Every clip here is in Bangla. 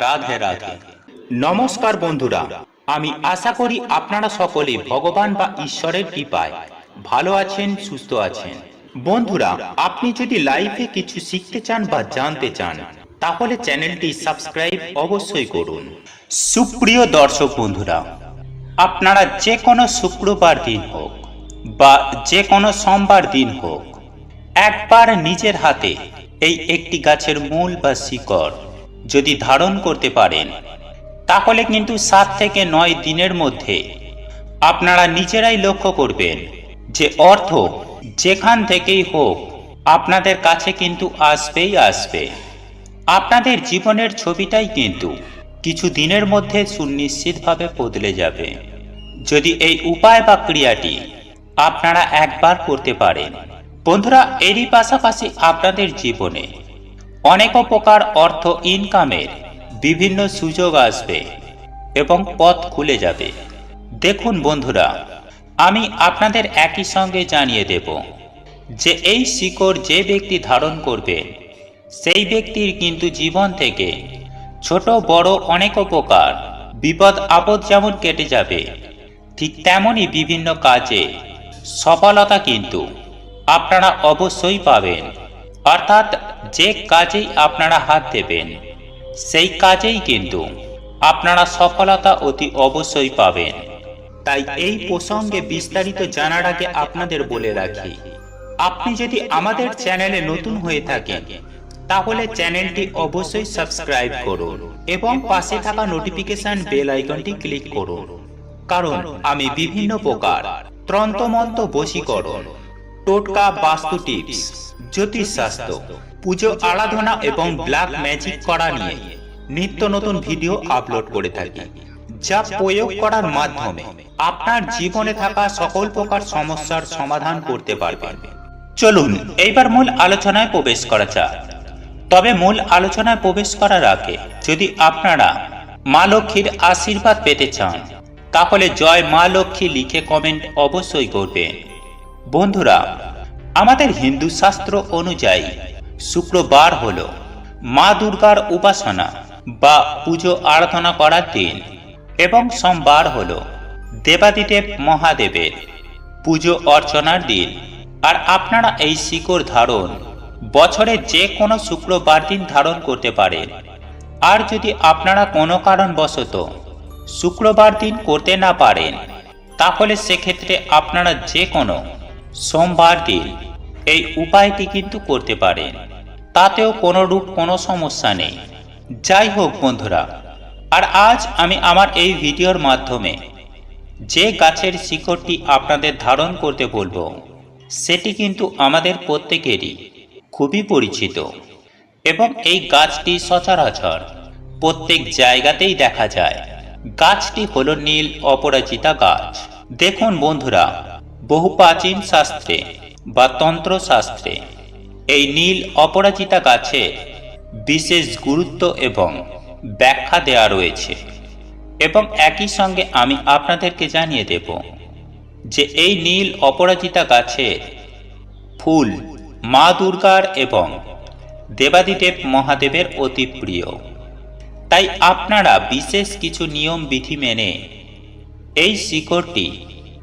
রাধে রাধে। নমস্কার বন্ধুরা, আমি আশা করি আপনারা সকলে ভগবান বা ঈশ্বরের কৃপায় ভালো আছেন, সুস্থ আছেন। বন্ধুরা, আপনি যদি লাইফে কিছু শিখতে চান বা জানতে চান, তাহলে চ্যানেলটি সাবস্ক্রাইব অবশ্যই করুন। সুপ্রিয় দর্শক বন্ধুরা, আপনারা যে কোনো শুক্রবার দিন হোক বা যে কোনো সোমবার দিন হোক, একবার নিজের হাতে এই একটি গাছের মূল বা শিকড় যদি ধারণ করতে পারেন, তাহলে কিন্তু সাত থেকে নয় দিনের মধ্যে আপনারা নিজেরাই লক্ষ্য করবেন যে অর্থ যেখান থেকেই হোক আপনাদের কাছে কিন্তু আসবেই আসবে। আপনাদের জীবনের ছবিটাই কিন্তু কিছু দিনের মধ্যে সুনিশ্চিতভাবে বদলে যাবে। যদি এই উপায় বা ক্রিয়াটি আপনারা একবার করতে পারেন, বন্ধুরা, এরই পাশাপাশি আপনাদের জীবনে অনেক প্রকার অর্থ ইনকামের বিভিন্ন সুযোগ আসবে এবং পথ খুলে যাবে। দেখুন বন্ধুরা, আমি আপনাদের একই সঙ্গে জানিয়ে দেব যে এই শিকড় যে ব্যক্তি ধারণ করবে সেই ব্যক্তির কিন্তু জীবন থেকে ছোট, বড় অনেক প্রকার বিপদ, আপদ যেমন কেটে যাবে, ঠিক তেমনই বিভিন্ন কাজে সফলতা কিন্তু আপনারা অবশ্যই পাবেন। অর্থাৎ যে কাজেই আপনারা হাত দেবেন, সেই কাজেই কিন্তু আপনারা সফলতা অতি অবশ্যই পাবেন। তাই এই প্রসঙ্গে বিস্তারিত জানার আগে আপনাদের বলে রাখি, আপনি যদি আমাদের চ্যানেলে নতুন হয়ে থাকেন, তাহলে চ্যানেলটি অবশ্যই সাবস্ক্রাইব করুন এবং পাশে থাকা নোটিফিকেশন বেল আইকনটি ক্লিক করুন। কারণ আমি বিভিন্ন প্রকার ত্রন্তমন্ত বশীকরণ টোটকা বাস্তু টিপস, জ্যোতিষশাস্ত্র, পুজো আরাধনা এবং ব্ল্যাক ম্যাজিক করা নিয়ে নিত্য নতুন ভিডিও আপলোড করে থাকি, যা প্রয়োগ করার মাধ্যমে আপনার জীবনে থাকা সকল প্রকার সমস্যার সমাধান করতে পারবেন চলুন, এইবার মূল আলোচনায় প্রবেশ করা যাক। তবে মূল আলোচনায় প্রবেশ করার আগে যদি আপনারা মা লক্ষ্মীর আশীর্বাদ পেতে চান, তাহলে জয় মা লক্ষ্মী লিখে কমেন্ট অবশ্যই করবেন। বন্ধুরা, আমাদের হিন্দু শাস্ত্র অনুযায়ী শুক্রবার হল মা দুর্গার উপাসনা বা পুজো আরাধনা করার দিন এবং সোমবার হল দেবাদিদেব মহাদেবের পুজো অর্চনার দিন। আর আপনারা এই শিকড় ধারণ বছরে যে কোনো শুক্রবার দিন ধারণ করতে পারেন। আর যদি আপনারা কোনো কারণবশত শুক্রবার দিন করতে না পারেন, তাহলে সেক্ষেত্রে আপনারা যে কোনো সোমবার দিন এই উপায়টি কিন্তু করতে পারেন। তাতেও কোনো রূপ কোনো সমস্যা নেই। যাই হোক বন্ধুরা, আর আজ আমি আমার এই ভিডিওর মাধ্যমে যে গাছের শিকড়টি আপনাদের ধারণ করতে বলব, সেটি কিন্তু আমাদের প্রত্যেকেরই খুবই পরিচিত। এবং এই গাছটি সচরাচর প্রত্যেক জায়গাতেই দেখা যায়। গাছটি হলো নীল অপরাজিতা গাছ। দেখুন বন্ধুরা বহু প্রাচীন শাস্ত্রে বা তন্ত্রশাস্ত্রে এই নীল অপরাজিতা গাছে বিশেষ গুরুত্ব এবং ব্যাখ্যা দেওয়া রয়েছে। এবং একই সঙ্গে আমি আপনাদেরকে জানিয়ে দেব যে এই নীল অপরাজিতা গাছের ফুল, মা দুর্গার এবং দেবাদিদেব মহাদেবের অতি প্রিয়। তাই আপনারা বিশেষ কিছু নিয়ম বিধি মেনে এই শিকড়টি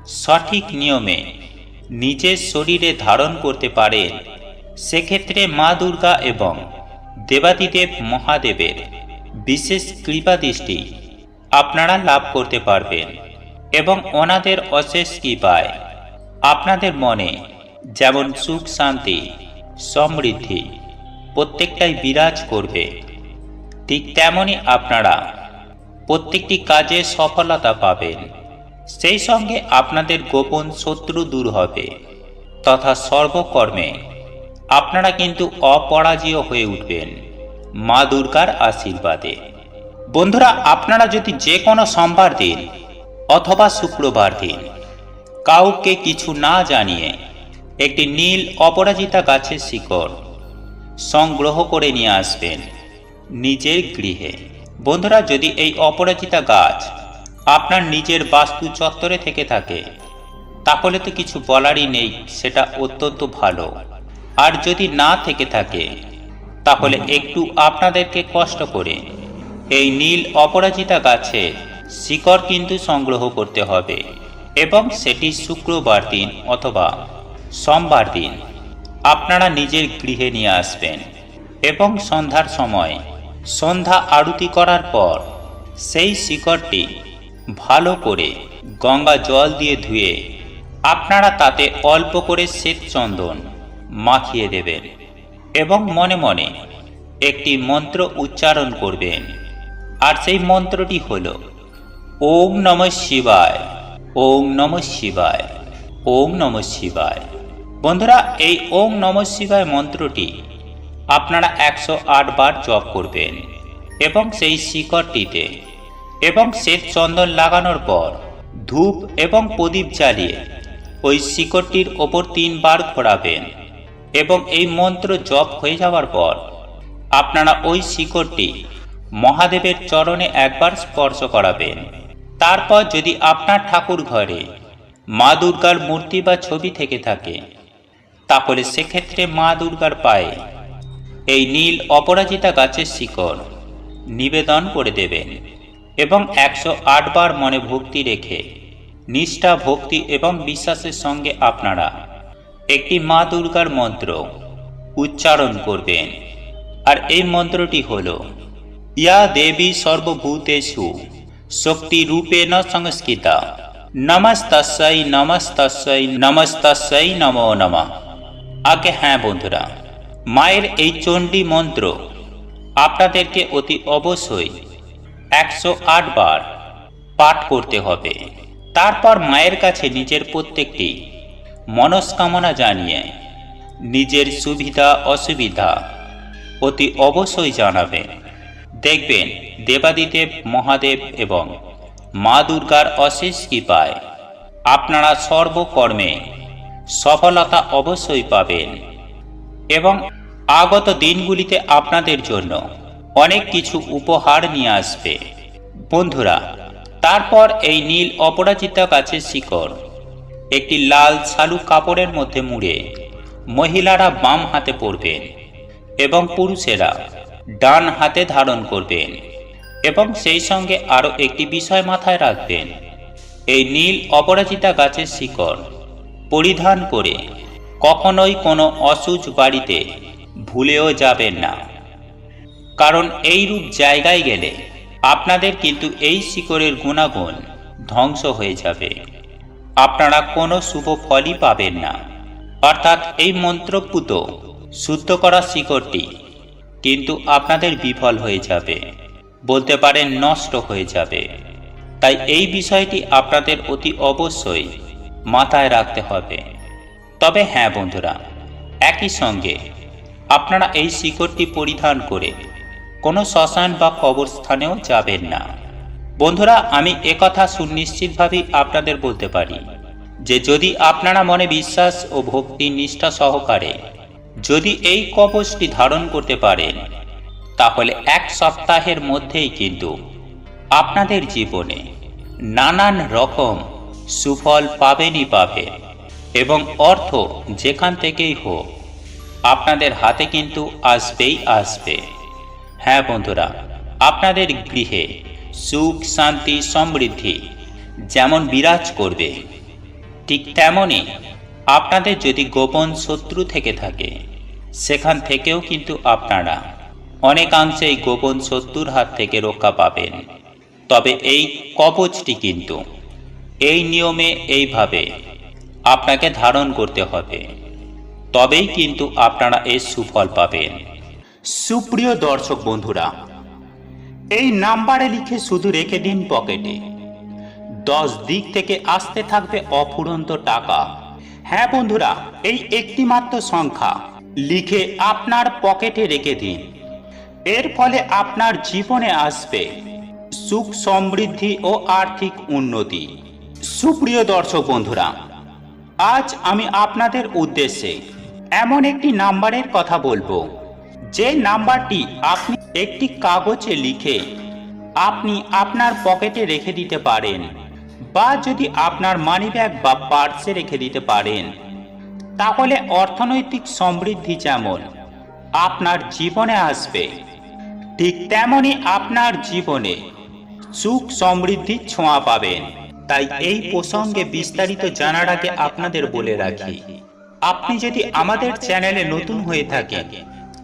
সঠিক নিয়মে নিজের শরীরে ধারণ করতে পারেন সেক্ষেত্রে মা দুর্গা এবং দেবাদিদেব মহাদেবের বিশেষ কৃপা দৃষ্টি আপনারা লাভ করতে পারবেন এবং ওনাদের অশেষ কৃপায় আপনাদের মনে যেমন সুখ, শান্তি, সমৃদ্ধি প্রত্যেকটাই বিরাজ করবে। ঠিক তেমনই আপনারা প্রত্যেকটি কাজে সফলতা পাবেন। সেই সঙ্গে আপনাদের গোপন শত্রু দূর হবে, তথা সর্বকর্মে আপনারা কিন্তু অপরাজীয় হয়ে উঠবেন মা দুর্গার আশীর্বাদে। বন্ধুরা, আপনারা যদি যে কোনো সোমবার দিন অথবা শুক্রবার দিন কাউকে কিছু না জানিয়ে একটি নীল অপরাজিতা গাছের শিকড় সংগ্রহ করে নিয়ে আসবেন নিজের গৃহে। বন্ধুরা, যদি এই অপরাজিতা গাছ আপনার নিজের বাস্তু চত্বরে থেকে থাকে। তাহলে তো কিছু বলারই নেই, সেটা অত্যন্ত ভালো। আর যদি না থেকে থাকে, তাহলে একটু আপনাদেরকে কষ্ট করে এই নীল অপরাজিতা গাছে শিকড় কিন্তু সংগ্রহ করতে হবে এবং সেটি শুক্রবার দিন অথবা সোমবার দিন আপনারা নিজের গৃহে নিয়ে আসবেন এবং সন্ধ্যার সময় সন্ধ্যা আরতি করার পর সেই শিকড়টি ভালো করে গঙ্গা জল দিয়ে ধুয়ে আপনারা তাতে অল্প করে শ্বেত চন্দন মাখিয়ে দেবেন এবং মনে মনে একটি মন্ত্র উচ্চারণ করবেন। আর সেই মন্ত্রটি হল, ওম নম শিবায়, ওম নম শিবায়, ওম নম শিবায়। বন্ধুরা, এই ওম নম শিবায় মন্ত্রটি আপনারা একশো আট বার জপ করবেন এবং সেই শিকড়টিতে এবং শ্বেত চন্দন লাগানোর পর ধূপ এবং প্রদীপ জ্বালিয়ে ওই শিকড়টির ওপর তিনবার ঘোরাবেন এবং এই মন্ত্র জপ হয়ে যাওয়ার পর আপনারা ওই শিকড়টি মহাদেবের চরণে একবার স্পর্শ করাবেন। তারপর যদি আপনার ঠাকুর ঘরে মা দুর্গার মূর্তি বা ছবি থেকে থাকে, তাহলে সেক্ষেত্রে মা দুর্গার পায়ে এই নীল অপরাজিতা গাছের শিকড় নিবেদন করে দেবেন। এবং একশো আট বার মনে ভক্তি রেখে, নিষ্ঠা, ভক্তি এবং বিশ্বাসের সঙ্গে আপনারা একটি মা দুর্গার মন্ত্র উচ্চারণ করবেন। আর এই মন্ত্রটি হল, ইয়া দেবী সর্বভূতেষু, শক্তি রূপেণ সংস্কৃতা নমস্তস্যই নমস্তস্যই নমস্তস্যই নমো নমঃ। আগে হ্যাঁ বন্ধুরা, মায়ের এই চণ্ডী মন্ত্র আপনাদেরকে অতি অবশ্যই একশো আট বার পাঠ করতে হবে। তারপর মায়ের কাছে নিজের প্রত্যেকটি মনস্কামনা জানিয়ে নিজের সুবিধা, অসুবিধা অতি অবশ্যই জানাবেন। দেখবেন দেবাদিদেব, মহাদেব এবং মা দুর্গার অশেষ কৃপায় আপনারা সর্বকর্মে সফলতা অবশ্যই পাবেন এবং আগত দিনগুলিতে আপনাদের জন্য অনেক কিছু উপহার নিয়ে আসবে। বন্ধুরা, তারপর এই নীল অপরাজিতা গাছের শিকড়, একটি লাল শালু কাপড়ের মধ্যে মুড়ে মহিলারা বাম হাতে পরবেন এবং পুরুষেরা ডান হাতে ধারণ করবেন এবং সেই সঙ্গে আরও একটি বিষয় মাথায় রাখবেন। এই নীল অপরাজিতা গাছের শিকড় পরিধান করে কখনোই কোনো অসুচ বাড়িতে ভুলেও যাবেন না। কারণ এই রূপ জায়গায় গেলে আপনাদের কিন্তু এই শিকড়ের গুণাগুণ ধ্বংস হয়ে যাবে। আপনারা কোনো শুভ ফলই পাবেন না। অর্থাৎ এই মন্ত্রপুত, শুদ্ধ করা শিকড়টি কিন্তু আপনাদের বিফল হয়ে যাবে, বলতে পারেন নষ্ট হয়ে যাবে। তাই এই বিষয়টি আপনাদের অতি অবশ্যই মাথায় রাখতে হবে। তবে হ্যাঁ বন্ধুরা, একই সঙ্গে আপনারা এই শিকড়টি পরিধান করে কোনো শ্মশান বা কবরস্থানেও যাবেন না। বন্ধুরা, আমি একথা সুনিশ্চিতভাবেই আপনাদের বলতে পারি যে যদি আপনারা মনে বিশ্বাস ও ভক্তি নিষ্ঠা সহকারে যদি এই কবচটি ধারণ করতে পারেন, তাহলে এক সপ্তাহের মধ্যেই কিন্তু আপনাদের জীবনে নানান রকম সুফল পাবেনই পাবেন এবং অর্থ যেখান থেকেই হোক আপনাদের হাতে কিন্তু আসবেই আসবে। হ্যাঁ বন্ধুরা, আপনাদের গৃহে সুখ, শান্তি, সমৃদ্ধি যেমন বিরাজ করবে, ঠিক তেমনই আপনাদের যদি গোপন শত্রু থেকে থাকে, সেখান থেকেও কিন্তু আপনারা অনেকাংশেই গোপন শত্রুর হাত থেকে রক্ষা পাবেন। তবে এই কবচটি কিন্তু, এই নিয়মে এইভাবে আপনাকে ধারণ করতে হবে। তবেই কিন্তু আপনারা এর সুফল পাবেন। সুপ্রিয় দর্শক বন্ধুরা, এই নাম্বারে লিখে শুধু রেখে দিন পকেটে। দশ দিক থেকে আসতে থাকবে অফুরন্ত টাকা। হ্যাঁ বন্ধুরা, এই একটি মাত্র সংখ্যা। লিখে আপনার পকেটে রেখে দিন। এর ফলে আপনার জীবনে আসবে সুখ সমৃদ্ধি ও আর্থিক উন্নতি। সুপ্রিয় দর্শক বন্ধুরা, আজ আমি আপনাদের উদ্দেশ্যে এমন একটি নাম্বারের কথা বলব। যে নাম্বারটি আপনি একটি কাগজে লিখে আপনি আপনার পকেটে রেখে দিতে পারেন বা যদি আপনার মানিব্যাগ বা পার্সে রেখে দিতে পারেন, তাহলে অর্থনৈতিক সমৃদ্ধি যেমন আপনার জীবনে আসবে, ঠিক তেমনি আপনার জীবনে সুখ সমৃদ্ধির ছোঁয়া পাবেন। তাই এই প্রসঙ্গে বিস্তারিত জানার আগে আপনাদের বলে রাখি, আপনি যদি আমাদের চ্যানেলে নতুন হয়ে থাকেন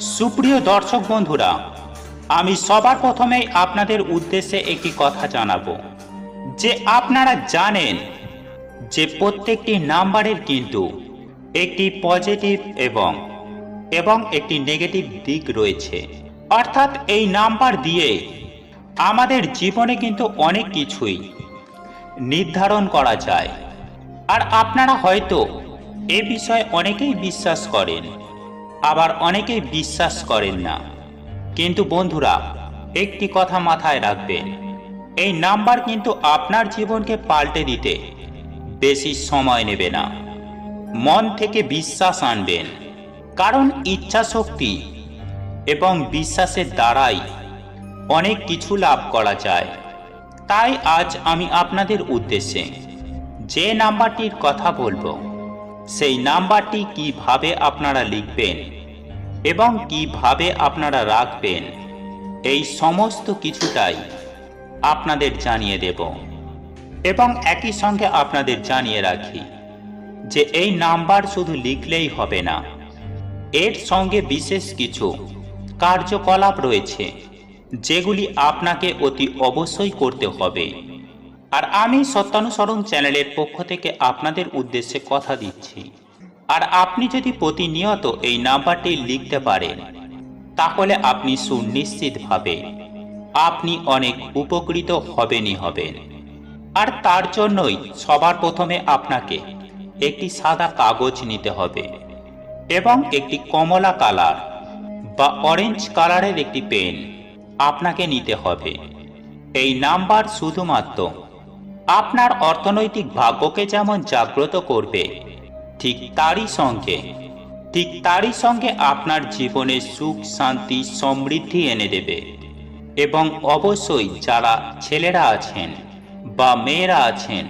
সুপ্রিয় দর্শক বন্ধুরা, আমি সবার প্রথমেই আপনাদের উদ্দেশ্যে একটি কথা জানাব। যে আপনারা জানেন যে প্রত্যেকটি নাম্বারের কিন্তু একটি পজিটিভ এবং এবং একটি নেগেটিভ দিক রয়েছে। অর্থাৎ এই নাম্বার দিয়ে আমাদের জীবনে কিন্তু অনেক কিছুই নির্ধারণ করা যায়। আর আপনারা হয়তো এ বিষয়ে অনেকেই বিশ্বাস করেন। আবার অনেকেই বিশ্বাস করেন না। কিন্তু বন্ধুরা, একটি কথা মাথায় রাখবেন, এই নাম্বার কিন্তু আপনার জীবনকে পাল্টে দিতে বেশি সময় নেবে না। মন থেকে বিশ্বাস আনবেন, কারণ ইচ্ছা শক্তি এবং বিশ্বাসের দ্বারাই অনেক কিছু লাভ করা যায়। তাই আজ আমি আপনাদের উদ্দেশ্যে যে নাম্বারটির কথা বলব সেই নাম্বারটি কীভাবে আপনারা লিখবেন এবং কীভাবে আপনারা রাখবেন, এই সমস্ত কিছুটাই আপনাদের জানিয়ে দেব। এবং একই সঙ্গে আপনাদের জানিয়ে রাখি যে এই নাম্বার শুধু লিখলেই হবে না, এর সঙ্গে বিশেষ কিছু কার্যকলাপ রয়েছে, যেগুলি আপনাকে অতি অবশ্যই করতে হবে। আর আমি সত্যানুসরণ চ্যানেলের পক্ষ থেকে আপনাদের উদ্দেশ্যে কথা দিচ্ছি। আর আপনি যদি প্রতিনিয়ত এই নাম্বারটি লিখতে পারেন, তাহলে আপনি সুনিশ্চিতভাবে আপনি অনেক উপকৃত হবেনই হবেন। আর তার জন্যই সবার প্রথমে আপনাকে একটি সাদা কাগজ নিতে হবে এবং একটি কমলা কালার বা অরেঞ্জ কালারের একটি পেন আপনাকে নিতে হবে। এই নাম্বার শুধুমাত্র আপনার অর্থনৈতিক ভাগ্যকে যেমন জাগ্রত করবে, ঠিক তারই সঙ্গে, ঠিক তারই সঙ্গে আপনার জীবনে সুখ, শান্তি, সমৃদ্ধি এনে দেবে। এবং অবশ্যই যারা ছেলেরা আছেন বা মেয়েরা আছেন,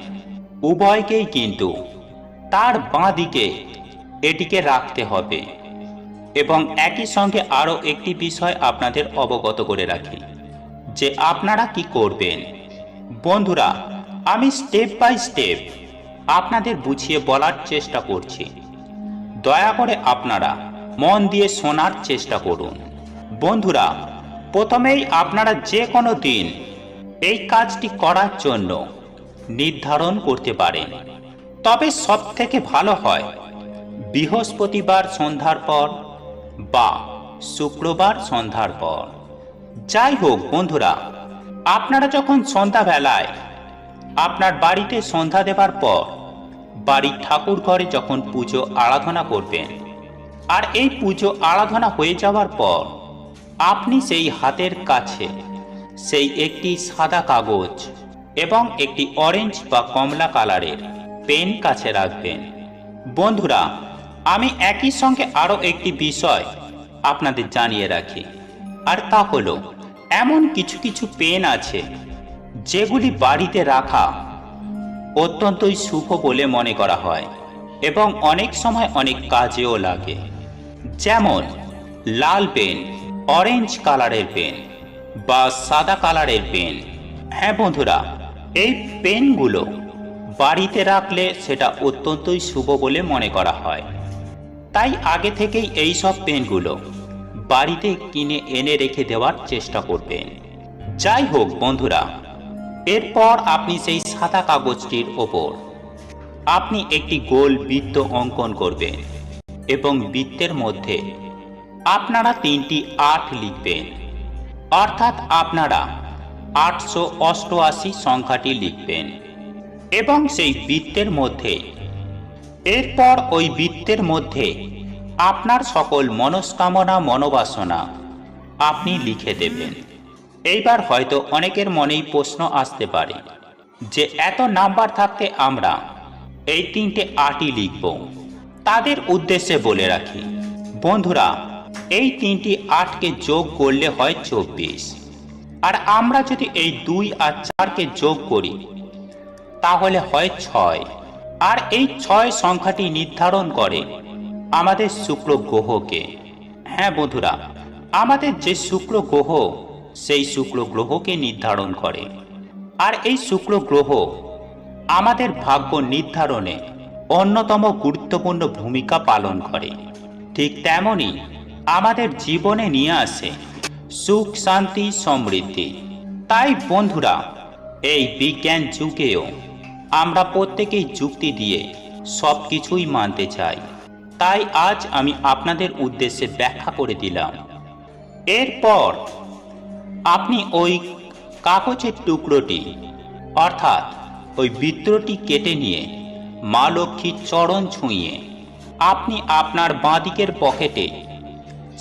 উভয়কেই কিন্তু তার বাঁ দিকে এটিকে রাখতে হবে। এবং একই সঙ্গে আরও একটি বিষয় আপনাদের অবগত করে রাখি, যে আপনারা কি করবেন? বন্ধুরা আমি স্টেপ বাই স্টেপ আপনাদের বুঝিয়ে বলার চেষ্টা করছি। দয়া করে আপনারা মন দিয়ে শোনার চেষ্টা করুন। বন্ধুরা, প্রথমেই আপনারা যে কোনো দিন এই কাজটি করার জন্য নির্ধারণ করতে পারেন। তবে সব থেকে ভালো হয় বৃহস্পতিবার সন্ধ্যার পর বা শুক্রবার সন্ধ্যার পর। যাই হোক, বন্ধুরা, আপনারা যখন সন্ধ্যাবেলায় আপনার বাড়িতে সন্ধ্যা দেবার পর বাড়ির ঠাকুর ঘরে যখন পুজো আরাধনা করবেন, আর এই পুজো আরাধনা হয়ে যাওয়ার পর আপনি সেই হাতের কাছে সেই একটি সাদা কাগজ এবং একটি অরেঞ্জ বা কমলা কালারের পেন কাছে রাখবেন। বন্ধুরা, আমি একই সঙ্গে আরও একটি বিষয় আপনাদের জানিয়ে রাখি। আর তা হলো, এমন কিছু কিছু পেন আছে যেগুলি বাড়িতে রাখা অত্যন্তই শুভ বলে মনে করা হয় এবং অনেক সময় অনেক কাজেও লাগে। যেমন, লাল পেন, অরেঞ্জ কালারের পেন বা সাদা কালারের পেন। হ্যাঁ বন্ধুরা, এই পেনগুলো বাড়িতে রাখলে সেটা অত্যন্তই শুভ বলে মনে করা হয়। তাই আগে থেকেই এই সব পেনগুলো বাড়িতে কিনে এনে রেখে দেওয়ার চেষ্টা করবেন। যাই হোক বন্ধুরা এরপর আপনি সেই সাদা কাগজটির ওপর আপনি একটি গোল বৃত্ত অঙ্কন করবেন এবং বৃত্তের মধ্যে আপনারা তিনটি আট লিখবেন। অর্থাৎ আপনারা আটশো অষ্টআশি সংখ্যাটি লিখবেন এবং সেই বৃত্তের মধ্যে এরপর ওই বৃত্তের মধ্যে আপনার সকল মনস্কামনা মনোবাসনা আপনি লিখে দেবেন। এইবার হয়তো অনেকের মনেই প্রশ্ন আসতে পারে যে এত নাম্বার থাকতে আমরা এই তিনটে আটই লিখব। তাদের উদ্দেশ্যে বলে রাখি, বন্ধুরা, এই তিনটি আটকে যোগ করলে হয় চব্বিশ। আর আমরা যদি এই দুই আর চারকে যোগ করি, তাহলে হয় ছয়। আর এই ছয় সংখ্যাটি নির্ধারণ করে আমাদের শুক্র গ্রহকে। হ্যাঁ বন্ধুরা, আমাদের যে শুক্র গ্রহ সেই শুক্র গ্রহকে নির্ধারণ করে। আর এই শুক্র গ্রহ আমাদের ভাগ্য নির্ধারণে অন্যতম গুরুত্বপূর্ণ ভূমিকা পালন করে। ঠিক তেমনি আমাদের জীবনে নিয়ে আসে সুখ, শান্তি, সমৃদ্ধি। তাই বন্ধুরা, এই বিজ্ঞান যুগেও আমরা প্রত্যেকেই যুক্তি দিয়ে সব কিছুই মানতে চাই। তাই আজ আমি আপনাদের উদ্দেশ্যে ব্যাখ্যা করে দিলাম। এরপর আপনি ওই কাগজের টুকরোটি, অর্থাৎ ওই বৃত্তটি কেটে নিয়ে মা লক্ষ্মীর চরণ ছুঁয়ে আপনি আপনার বাঁদিকের পকেটে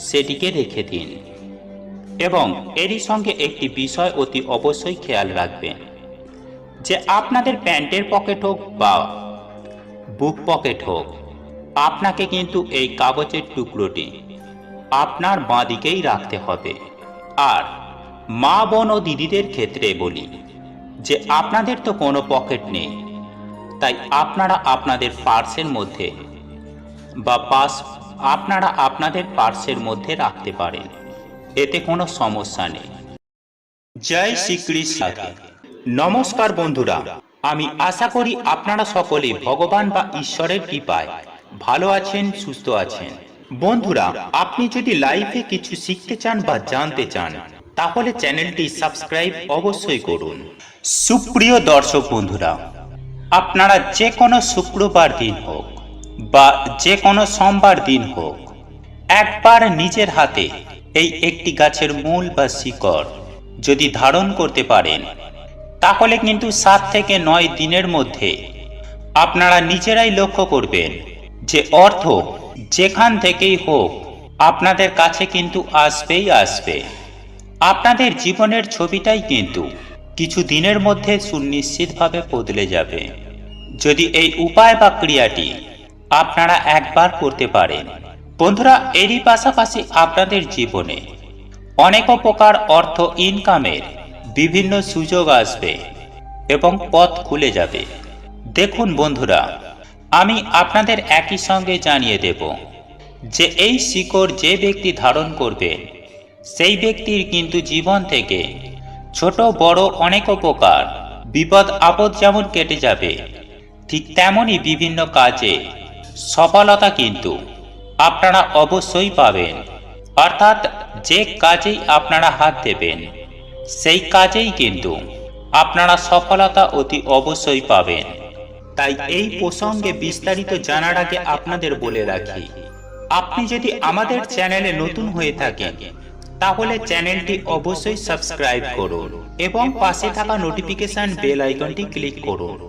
সেটিকে রেখে দিন এবং এরই সঙ্গে একটি বিষয় অতি অবশ্যই খেয়াল রাখবেন, যে আপনাদের প্যান্টের পকেট হোক বা বুক পকেট হোক, আপনাকে কিন্তু এই কাগজের টুকরোটি আপনার বাঁদিকেই রাখতে হবে। আর মা বোন ও দিদিদের ক্ষেত্রে বলি যে আপনাদের তো কোনো পকেট নেই, তাই আপনারা আপনাদের পার্সের মধ্যে বা পাস আপনারা আপনাদের পার্সের মধ্যে রাখতে পারেন, এতে কোনো সমস্যা নেই। জয় শ্রীকৃষ্ণ। নমস্কার বন্ধুরা, আমি আশা করি আপনারা সকলে ভগবান বা ঈশ্বরের কৃপায় ভালো আছেন, সুস্থ আছেন। বন্ধুরা, আপনি যদি লাইফে কিছু শিখতে চান বা জানতে চান তাহলে চ্যানেলটি সাবস্ক্রাইব অবশ্যই করুন। সুপ্রিয় দর্শক বন্ধুরা, আপনারা যে কোনো শুক্রবার দিন হোক বা যে কোনো সোমবার দিন হোক, একবার নিজের হাতে এই একটি গাছের মূল বা শিকড় যদি ধারণ করতে পারেন, তাহলে কিন্তু সাত থেকে নয় দিনের মধ্যে আপনারা নিজেরাই লক্ষ্য করবেন যে অর্থ যেখান থেকেই হোক আপনাদের কাছে কিন্তু আসবেই আসবে। আপনাদের জীবনের ছবিটাই কিন্তু কিছু দিনের মধ্যে সুনিশ্চিতভাবে বদলে যাবে। যদি এই উপায় বা ক্রিয়াটি আপনারা একবার করতে পারেন। বন্ধুরা, এরই পাশাপাশি আপনাদের জীবনে অনেক প্রকার অর্থ ইনকামের বিভিন্ন সুযোগ আসবে এবং পথ খুলে যাবে। দেখুন বন্ধুরা, আমি আপনাদের একই সঙ্গে জানিয়ে দেব যে এই শিকড় যে ব্যক্তি ধারণ করবেন সেই ব্যক্তির কিন্তু জীবন থেকে ছোট, বড় অনেক প্রকার বিপদ, আপদ যেমন কেটে যাবে, ঠিক তেমনই বিভিন্ন কাজে সফলতা কিন্তু আপনারা অবশ্যই পাবেন। অর্থাৎ যে কাজেই আপনারা হাত দেবেন, সেই কাজেই কিন্তু আপনারা সফলতা অতি অবশ্যই পাবেন। তাই এই প্রসঙ্গে বিস্তারিত জানার আগে আপনাদের বলে রাখি, আপনি যদি আমাদের চ্যানেলে নতুন হয়ে থাকেন তাহলে চ্যানেলটি অবশ্যই সাবস্ক্রাইব করুন এবং পাশে থাকা নোটিফিকেশন বেল আইকনটি ক্লিক করুন।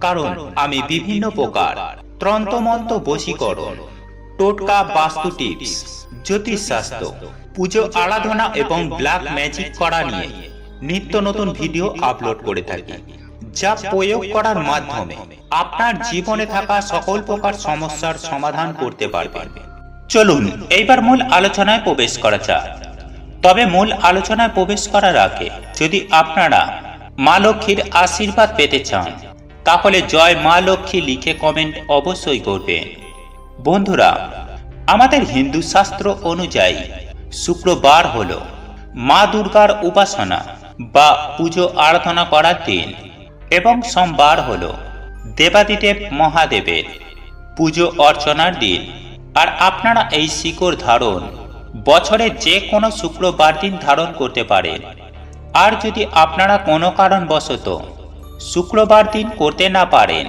কারণ আমি বিভিন্ন প্রকার ত্রন্তমন্ত বশীকরণ টোটকা বাস্তু টিপস জ্যোতিষ শাস্ত্র পুজো আরাধনা এবং ব্ল্যাক ম্যাজিক করা নিয়ে নিত্য নতুন ভিডিও আপলোড করে থাকি যা প্রয়োগ করার মাধ্যমে আপনার জীবনে থাকা সকল প্রকার সমস্যার সমাধান করতে পারবেন। চলুন এইবার মূল আলোচনায় প্রবেশ করা যাক। তবে মূল আলোচনায় প্রবেশ করার আগে যদি আপনারা মা লক্ষ্মীর আশীর্বাদ পেতে চান, তাহলে জয় মা লক্ষ্মী লিখে কমেন্ট অবশ্যই করবেন। বন্ধুরা, আমাদের হিন্দু শাস্ত্র অনুযায়ী শুক্রবার হল মা দুর্গার উপাসনা বা পুজো আরাধনা করার দিন এবং সোমবার হল দেবাদিদেব মহাদেবের পুজো অর্চনার দিন। আর আপনারা এই শিকড় ধারণ বছরে যে কোনো শুক্রবার দিন ধারণ করতে পারেন আর যদি আপনারা কোনো কারণবশত শুক্রবার দিন করতে না পারেন,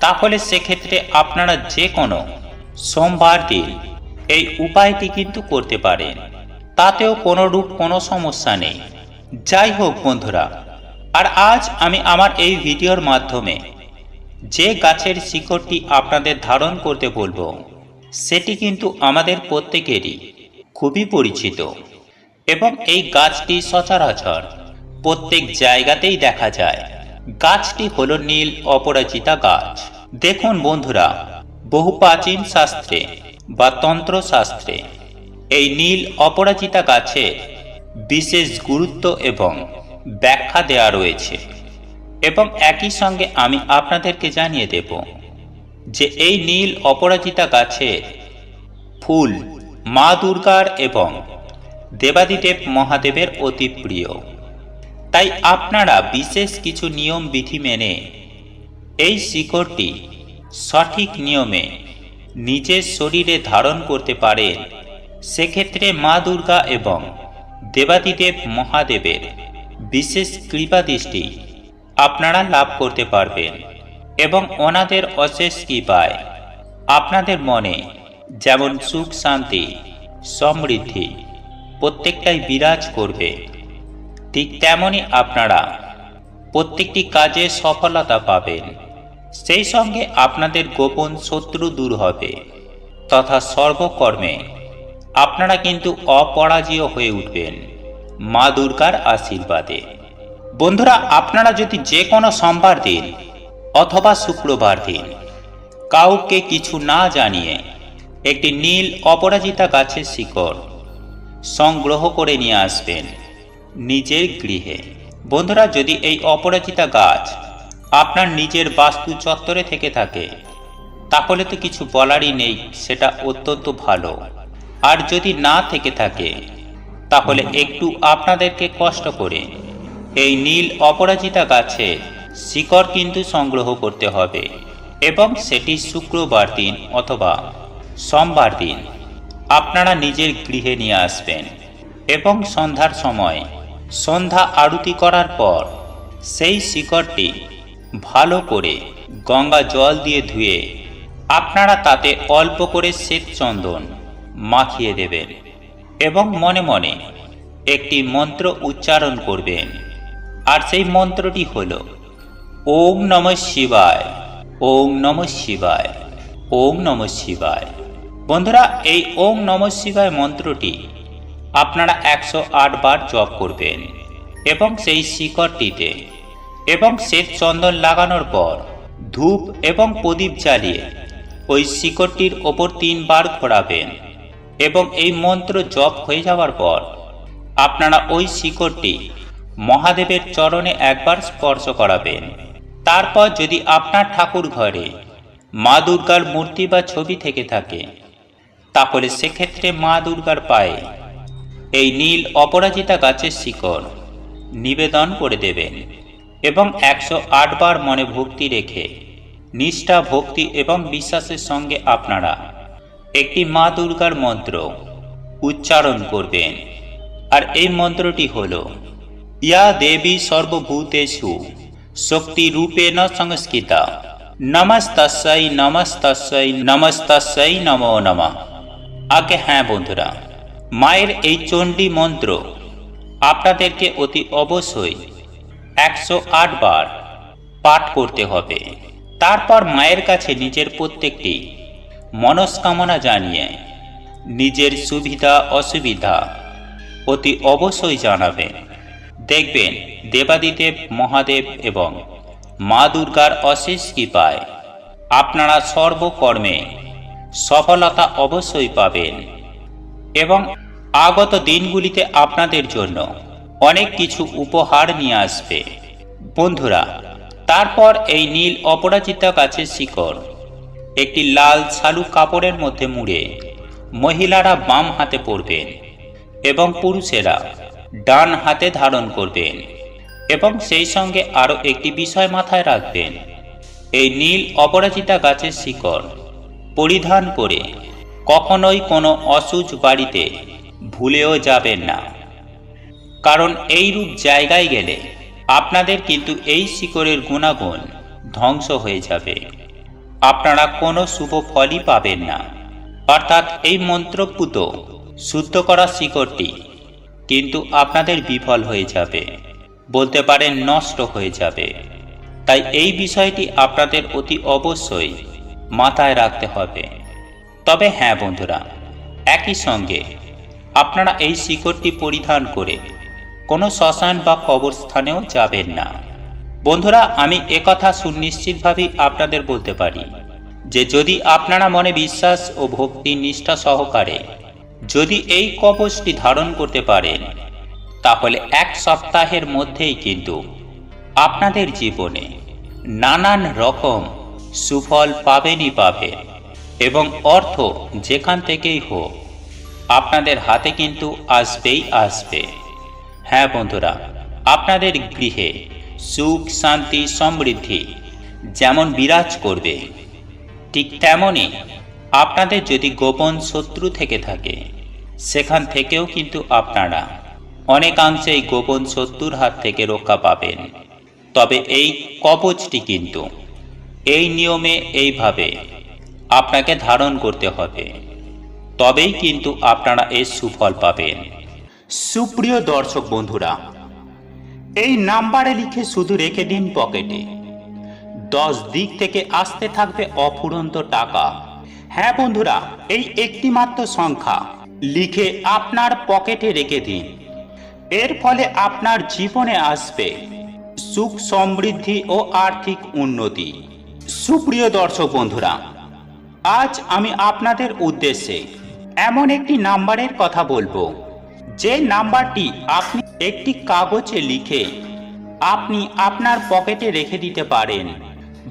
তাহলে সেক্ষেত্রে আপনারা যে কোনো সোমবার দিন এই উপায়টি কিন্তু করতে পারেন। তাতেও কোনো রূপ কোনো সমস্যা নেই। যাই হোক বন্ধুরা, আর আজ আমি আমার এই ভিডিওর মাধ্যমে যে গাছের শিকড়টি আপনাদের ধারণ করতে বলব, সেটি কিন্তু আমাদের প্রত্যেকেরই খুবই পরিচিত। এবং এই গাছটি সচরাচর প্রত্যেক জায়গাতেই দেখা যায়। গাছটি হল নীল অপরাজিতা গাছ। দেখুন বন্ধুরা, বহু প্রাচীন শাস্ত্রে বা তন্ত্র শাস্ত্রে এই নীল অপরাজিতা গাছে বিশেষ গুরুত্ব এবং ব্যাখ্যা দেওয়া রয়েছে। এবং একই সঙ্গে আমি আপনাদেরকে জানিয়ে দেব যে এই নীল অপরাজিতা গাছের ফুল মা দুর্গার এবং দেবাদিদেব মহাদেবের অতি প্রিয়। তাই আপনারা বিশেষ কিছু নিয়ম বিধি মেনে এই শিকড়টি সঠিক নিয়মে নিজের শরীরে ধারণ করতে পারেন, সেক্ষেত্রে মা দুর্গা এবং দেবাদিদেব মহাদেবের বিশেষ কৃপা দৃষ্টি আপনারা লাভ করতে পারবেন এবং ওনাদের অশেষ কৃপায় আপনাদের মনে যেমন সুখ, শান্তি, সমৃদ্ধি প্রত্যেকটাই বিরাজ করবে। ঠিক তেমনই আপনারা প্রত্যেকটি কাজে সফলতা পাবেন। সেই সঙ্গে আপনাদের গোপন শত্রু দূর হবে তথা সর্বকর্মে আপনারা কিন্তু অপরাজীয় হয়ে উঠবেন মা দুর্গার আশীর্বাদে। বন্ধুরা, আপনারা যদি যে কোনো সোমবার দিন অথবা শুক্রবার দিন কাউকে কিছু না জানিয়ে একটি নীল অপরাজিতা গাছের শিকড়। সংগ্রহ করে নিয়ে আসবেন নিজের গৃহে। বন্ধুরা, যদি এই অপরাজিতা গাছ আপনার নিজের বাস্তু চত্বরে থেকে থাকে, তাহলে তো কিছু বলারই নেই, সেটা অত্যন্ত ভালো। আর যদি না থেকে থাকে, তাহলে একটু আপনাদেরকে কষ্ট করে এই নীল অপরাজিতা গাছে শিকড় কিন্তু সংগ্রহ করতে হবে। এবং সেটি শুক্রবার দিন অথবা সোমবার দিন আপনারা নিজের গৃহে নিয়ে আসবেন এবং সন্ধ্যার সময় সন্ধ্যা আরতি করার পর সেই শিকড়টি ভালো করে গঙ্গা জল দিয়ে ধুয়ে আপনারা তাতে অল্প করে শ্বেত চন্দন মাখিয়ে দেবেন এবং মনে মনে একটি মন্ত্র উচ্চারণ করবেন। আর সেই মন্ত্রটি হল, ওম নম শিবায়, ওম নম শিবায়, ওম নম শিবায়। বন্ধুরা, এই ওম নম শিবায় মন্ত্রটি আপনারা একশো আট বার জপ করবেন এবং সেই শিকড়টিতে এবং শ্বেত চন্দন লাগানোর পর ধূপ এবং প্রদীপ জ্বালিয়ে ওই শিকড়টির ওপর তিনবার ঘোরাবেন এবং এই মন্ত্র জপ হয়ে যাওয়ার পর আপনারা ওই শিকড়টি মহাদেবের চরণে একবার স্পর্শ করাবেন। তারপর যদি আপনার ঠাকুর ঘরে মা দুর্গার মূর্তি বা ছবি থেকে থাকে তাহলে সেক্ষেত্রে মা দুর্গার পায়ে এই নীল অপরাজিতা গাছের শিকড় নিবেদন করে দেবেন এবং একশো আট বার মনে ভক্তি রেখে নিষ্ঠা, ভক্তি এবং বিশ্বাসের সঙ্গে আপনারা একটি মা দুর্গার মন্ত্র উচ্চারণ করবেন। আর এই মন্ত্রটি হল, ইয়া দেবী সর্বভূতেষু শক্তি রূপেণ সংস্কৃতা। নমস্তস্যই নমস্তস্যই নমস্তস্যই নমো নমঃ। আগে হ্যাঁ বন্ধুরা, মায়ের এই চণ্ডী মন্ত্র আপনাদেরকে অতি অবশ্যই একশো আট বার পাঠ করতে হবে। তারপর মায়ের কাছে নিজের প্রত্যেকটি মনস্কামনা জানিয়ে নিজের সুবিধা, অসুবিধা অতি অবশ্যই জানাবেন। দেখবেন দেবাদিদেব, মহাদেব এবং মা দুর্গার অশেষ কৃপায় আপনারা সর্বকর্মে সফলতা অবশ্যই পাবেন। এবং আগত দিনগুলিতে আপনাদের জন্য অনেক কিছু উপহার নিয়ে আসবে। বন্ধুরা, তারপর এই নীল অপরাজিতা গাছের শিকড়, একটি লাল শালু কাপড়ের মধ্যে মুড়ে মহিলারা বাম হাতে পরবেন এবং পুরুষেরা ডান হাতে ধারণ করবেন এবং সেই সঙ্গে আরও একটি বিষয় মাথায় রাখবেন। এই নীল অপরাজিতা গাছের শিকড় পরিধান করে, কখনোই কোনো অসুচ বাড়িতে ভুলেও যাবেন না। কারণ এই রূপ জায়গায় গেলে আপনাদের কিন্তু এই শিকড়ের গুণাগুণ ধ্বংস হয়ে যাবে। আপনারা কোনো শুভ ফলই পাবেন না। অর্থাৎ এই মন্ত্রপুত, শুদ্ধ করা শিকড়টি কিন্তু আপনাদের বিফল হয়ে যাবে, বলতে পারেন নষ্ট হয়ে যাবে। তাই এই বিষয়টি আপনাদের অতি অবশ্যই মাথায় রাখতে হবে। তবে হ্যাঁ বন্ধুরা, একই সঙ্গে আপনারা এই শিকড়টি পরিধান করে কোনো শ্মশান বা কবরস্থানেও যাবেন না। বন্ধুরা, আমি একথা সুনিশ্চিতভাবেই আপনাদের বলতে পারি যে যদি আপনারা মনে বিশ্বাস ও ভক্তি নিষ্ঠা সহকারে যদি এই কবচটি ধারণ করতে পারেন, তাহলে এক সপ্তাহের মধ্যেই কিন্তু আপনাদের জীবনে নানান রকম সুফল পাবেনই পাবেন এবং অর্থ যেখান থেকেই হোক, আপনাদের হাতে কিন্তু আসবেই আসবে। হ্যাঁ বন্ধুরা, আপনাদের গৃহে সুখ, শান্তি, সমৃদ্ধি যেমন বিরাজ করবে, ঠিক তেমনই আপনাদের যদি গোপন শত্রু থেকে থাকে, সেখান থেকেও কিন্তু আপনারা অনেকাংশেই গোপন শত্রুর হাত থেকে রক্ষা পাবেন। তবে এই কবচটি কিন্তু এই নিয়মে এইভাবে আপনাকে ধারণ করতে হবে। তবেই কিন্তু আপনারা এর সুফল পাবেন। সুপ্রিয় দর্শক বন্ধুরা, এই নাম্বারে লিখে শুধু রেখে দিন পকেটে। দশ দিক থেকে আসতে থাকবে অফুরন্ত টাকা। হ্যাঁ বন্ধুরা, এই একটি মাত্র সংখ্যা লিখে আপনার পকেটে রেখে দিন। এর ফলে আপনার জীবনে আসবে সুখ সমৃদ্ধি ও আর্থিক উন্নতি। সুপ্রিয় দর্শক বন্ধুরা, আজ আমি আপনাদের উদ্দেশ্যে এমন একটি নাম্বারের কথা বলব। যে নাম্বারটি আপনি একটি কাগজে লিখে আপনি আপনার পকেটে রেখে দিতে পারেন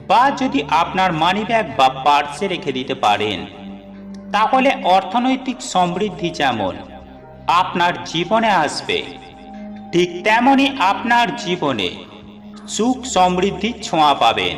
বা যদি আপনার মানিব্যাগ বা পার্সে রেখে দিতে পারেন, তাহলে অর্থনৈতিক সমৃদ্ধি যেমন আপনার জীবনে আসবে, ঠিক তেমনই আপনার জীবনে সুখ সমৃদ্ধির ছোঁয়া পাবেন।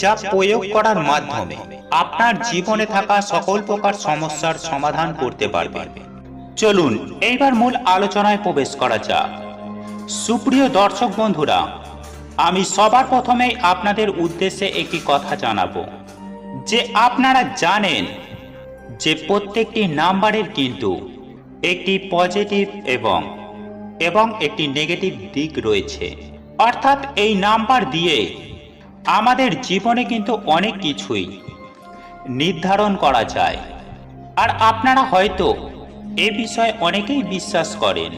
যা প্রয়োগ করার মাধ্যমে আপনার জীবনে থাকা সকল প্রকার সমস্যার সমাধান করতে পারবেন চলুন, এইবার মূল আলোচনায় প্রবেশ করা যাক। সুপ্রিয় দর্শক বন্ধুরা, আমি সবার প্রথমেই আপনাদের উদ্দেশ্যে একটি কথা জানাব। যে আপনারা জানেন যে প্রত্যেকটি নাম্বারের কিন্তু একটি পজিটিভ এবং এবং একটি নেগেটিভ দিক রয়েছে। অর্থাৎ এই নাম্বার দিয়ে আমাদের জীবনে কিন্তু অনেক কিছুই নির্ধারণ করা যায়। আর আপনারা হয়তো এ বিষয়ে অনেকেই বিশ্বাস করেন,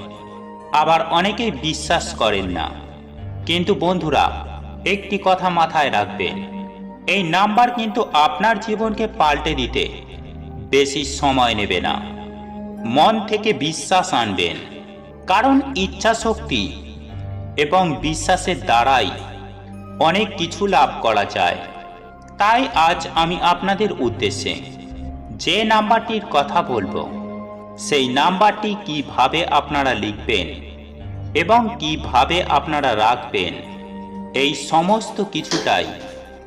আবার অনেকেই বিশ্বাস করেন না। কিন্তু বন্ধুরা, একটি কথা মাথায় রাখবেন, এই নাম্বার কিন্তু আপনার জীবনকে পাল্টে দিতে বেশি সময় নেবে না। মন থেকে বিশ্বাস আনবেন, কারণ ইচ্ছা শক্তি এবং বিশ্বাসের দ্বারাই অনেক কিছু লাভ করা যায়। তাই আজ আমি আপনাদের উদ্দেশ্যে যে নাম্বারটির কথা বলব, সেই নাম্বারটি কীভাবে আপনারা লিখবেন এবং কীভাবে আপনারা রাখবেন, এই সমস্ত কিছুটাই